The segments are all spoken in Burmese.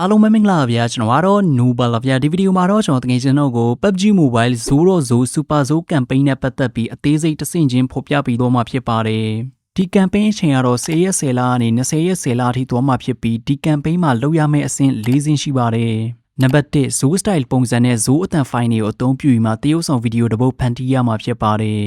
အားလုံးပဲမင်္ဂလာပါဗျာကျွန်တော်ကတော့ Nobel ပါဗျာဒီဗီဒီယိုမှာတော့ကျွန်တော်တကယ်ကျွန်တော်ကို PUBG Mobile Zoro Zo Super Zo campaign နဲ့ပတ်သက်ပြီးအသေးစိတ်တစ်ဆင့်ချင်းဖော်ပြပေးတော့မှာဖြစ်ပါတယ်ဒီ campaign အချိန်ကတော့10ရက်10လကနေ20ရက်10လအထိသွားမှာဖြစ်ပြီးဒီ campaign မှာလောက်ရမယ့်အဆင့်၄ဆင့်ရှိပါတယ်နံပါတ်1 Zo Style ပုံစံနဲ့ Zo အတန် file တွေကိုအသုံးပြုပြီးမှတရုပ်ဆောင်ဗီဒီယိုတစ်ပုဒ်ဖန်တီးရမှာဖြစ်ပါတယ်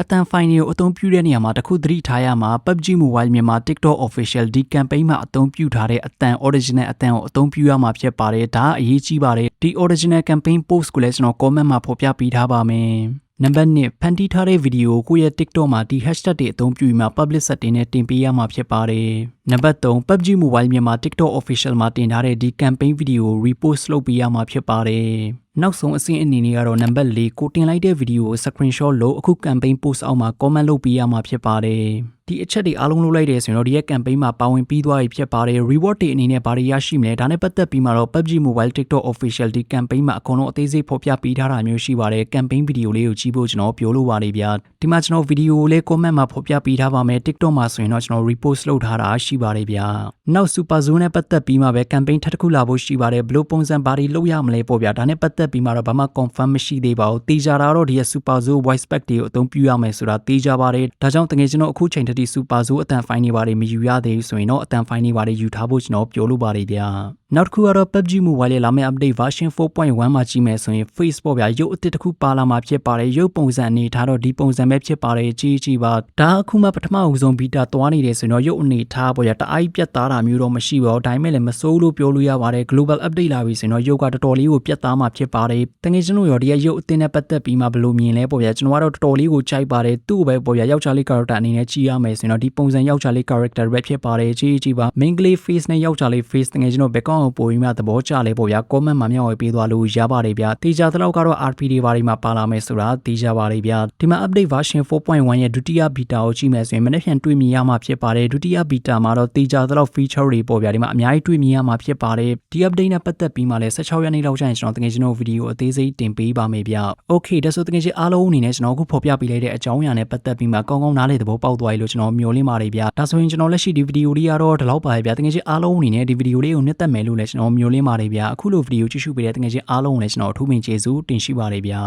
အတန်ဖိုင်တွေကိုအသုံးပြုတဲ့နေရာမှာတခုသတိထားရမှာ PUBG Mobile မြန်မာ TikTok Official ဒီ campaign မှာအသုံးပြုထားတဲ့အတန် original အတန်ကိုအသုံးပြုရမှာဖြစ်ပါတယ်ဒါကအရေးကြီးပါတယ်ဒီ original campaign post ကိုလည်းကျွန်တော် comment မှာဖော်ပြပေးထားပါမယ်နံပါတ်1ဖန်တီးထားတဲ့ဗီဒီယိုကိုကိုယ့်ရဲ့ TikTok မှာဒီ hashtag တွေအသုံးပြုပြီးမှ public setting နဲ့တင်ပေးရမှာဖြစ်ပါတယ်နံပါတ်3 PUBG Mobile မြန်မာ TikTok Official မှာတင်ထားတဲ့ဒီ campaign video ကို repost လုပ်ပေးရမှာဖြစ်ပါတယ် နောက်ဆုံးအဆင့်အနေနဲ့ကတော့နံပါတ်4ကိုတင်လိုက်တဲ့ဗီဒီယိုကို screenshot လုပ်အခု campaign post အောက်မှာ comment လုပ်ပေးရမှာဖြစ်ပါတယ် ဒီအချက်တွေအားလုံးလုပ်လိုက်တယ်ဆိုရင်တော့ဒီရဲ့ campaign မှာပါဝင်ပြီးသွားပြီဖြစ်ပါတယ် reward တွေအနေနဲ့ဘာတွေရရှိမလဲဒါနဲ့ပတ်သက်ပြီးမှတော့ PUBG Mobile TikTok Official ဒီ campaign မှာအကုန်လုံးအသေးစိတ်ဖော်ပြပေးထားတာမျိုးရှိပါတယ် campaign video လေးကိုကြည့်ဖို့ကျွန်တော်ပြောလိုပါတယ်ဗျာဒီမှာကျွန်တော်ဗီဒီယိုကိုလည်း comment မှာဖော်ပြပေးထားပါမယ် TikTok မှာဆိုရင်တော့ကျွန်တော် repost လုပ်ထားတာရှိပါတယ်ဗျာနောက် Super Zone နဲ့ပတ်သက်ပြီးမှပဲ campaign ထပ်တစ်ခုလာဖို့ရှိပါတယ်ဘယ်လိုပုံစံဘာတွေလုပ်ရမလဲပေါ့ဗျာဒါနဲ့ပတ်သက်ပြီးမှတော့ဘာမှ confirm မရှိသေးပါဘူးတေချာတာတော့ဒီရဲ့ Super Zone voice pack တွေကိုအသုံးပြုရမယ်ဆိုတာတေချာပါတယ်ဒါကြောင့်တကယ်ကျွန်တော်အခုချိန်ထိ Super Zone အတန် file တွေဘာတွေမယူရသေးဘူးဆိုရင်တော့အတန် file တွေဘာတွေယူထားဖို့ကျွန်တော်ပြောလိုပါတယ်ဗျာ နောက်တစ်ခုကတော့ PUBG Mobile ရဲ့လာမယ့် update version 4.1မှာကြီးမယ်ဆိုရင် Facebook ဗျာရုပ်အသစ်တစ်ခုပါလာမှာဖြစ်ပါတယ်ရုပ်ပုံစံအနေထားတော့ဒီပုံစံပဲဖြစ်ပါတယ်ကြီးကြီးပါဒါအခုမှပထမအဦးဆုံး beta သွားနေတယ်ဆိုရင်တော့ရုပ်အနေထားပေါ့ဗျာတအားပြတ်သားတာမျိုးတော့မရှိပါဘူးဒါပေမဲ့လည်းမစိုးလို့ပြောလို့ရပါတယ် global update လာပြီဆိုရင်တော့ရုပ်ကတော်တော်လေးကိုပြတ်သားမှာဖြစ်ပါတယ်တကယ်ကျွန်တော်ရောဒီရဲ့ရုပ်အသစ်နဲ့ပတ်သက်ပြီးမှဘယ်လိုမြင်လဲပေါ့ဗျာကျွန်တော်ကတော့တော်တော်လေးကိုကြိုက်ပါတယ်သူ့ကိုပဲပေါ့ဗျာယောက်ျားလေး character အနေနဲ့ကြည့်ရမယ်ဆိုရင်တော့ဒီပုံစံယောက်ျားလေး character ပဲဖြစ်ပါတယ်ကြီးကြီးပါ main ကလေး face နဲ့ယောက်ျားလေး face တကယ်ကျွန်တော် background ကိုပို့ပြီးမှသဘောကျလဲပေါ့ဗျာ comment မှာမျှဝေပေးသွားလို့ရပါတယ်ဗျာတေချာသလောက်ကတော့ RP တွေဘာတွေမှာပါလာမယ်ဆိုတာသိကြပါတယ်ဗျာဒီမှာ update version 4.1ရဲ့ဒုတိယ beta ကိုကြည့်မယ်ဆိုရင်မနေ့ပြန်တွေ့မြင်ရမှာဖြစ်ပါတယ်ဒုတိယ beta မှာတော့တေချာသလောက် feature တွေပေါ့ဗျာဒီမှာအများကြီးတွေ့မြင်ရမှာဖြစ်ပါတယ်ဒီ update နဲ့ပတ်သက်ပြီးမှလည်း16ရက်နေ့လောက်ကျရင်ကျွန်တော်တကယ်ကျွန်တော်ဗီဒီယိုအသေးစိတ်တင်ပေးပါမယ်ဗျာ okay ဒါဆိုတကယ်ချင်းအားလုံးအနေနဲ့ကျွန်တော်အခုဖော်ပြပေးလိုက်တဲ့အကြောင်းအရာနဲ့ပတ်သက်ပြီးမှကောင်းကောင်းနားလည်သဘောပေါက်သွားပြီလို့ကျွန်တော်မျှော်လင့်ပါတယ်ဗျာဒါဆိုရင်ကျွန်တော်လက်ရှိဒီဗီဒီယိုလေးကတော့ဒီလောက်ပါပဲဗျာတကယ်ချင်းအားလုံးအနေနဲ့ဒီဗီဒီယိုလေးကိုနှစ်သက်မယ်လို့လည်းကျွန်တော်မျှော်လင့်ပါတယ်ဗျာအခုလိုဗီဒီယိုကြည့်ရှုပေးတဲ့တကယ်ချင်းအားလုံးကိုလည်းကျွန်တော်အထူးပင်ကျေးဇူးတင်ရှိပါတယ်ဗျာ